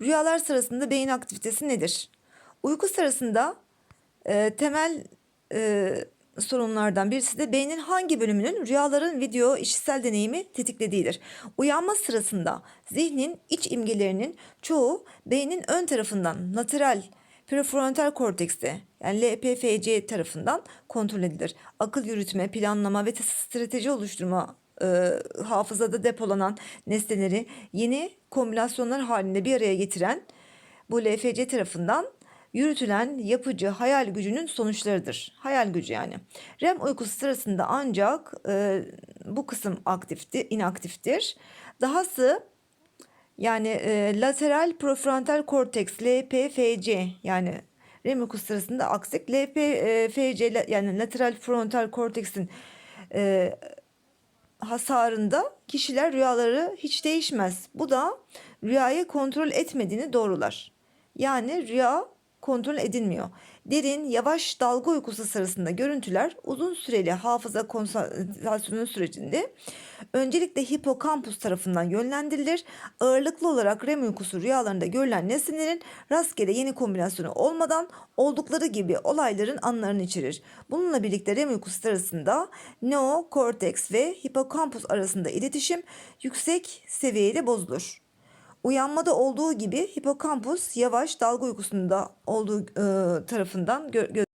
Rüyalar sırasında beyin aktivitesi nedir? Uyku sırasında e, temel e, sorunlardan birisi de beynin hangi bölümünün rüyaların video işitsel deneyimi tetiklediğidir. Uyanma sırasında zihnin iç imgelerinin çoğu beynin ön tarafından lateral prefrontal kortekste yani LPFC tarafından kontrol edilir. Akıl yürütme, planlama ve strateji oluşturma e, hafızada depolanan nesneleri yeni kombinasyonlar halinde bir araya getiren bu LFC tarafından yürütülen yapıcı hayal gücünün sonuçlarıdır. Hayal gücü yani. REM uykusu sırasında ancak e, bu kısım aktifti, inaktiftir. Dahası yani e, lateral prefrontal korteks LPFC yani REM uykusu sırasında aksik LPFC yani lateral frontal korteksin e, hasarında kişiler rüyaları hiç değişmez. Bu da rüyayı kontrol etmediğini doğrular. Yani rüya kontrol edilmiyor. Derin, yavaş dalga uykusu sırasında görüntüler uzun süreli hafıza konsantrasyonu sürecinde öncelikle hipokampus tarafından yönlendirilir. Ağırlıklı olarak REM uykusu rüyalarında görülen nesnelerin rastgele yeni kombinasyonu olmadan oldukları gibi olayların anlarını içerir. Bununla birlikte REM uykusu sırasında neokorteks ve hipokampus arasında iletişim yüksek seviyede bozulur. Uyanmada olduğu gibi hipokampus yavaş dalga uykusunda olduğu e, tarafından gö-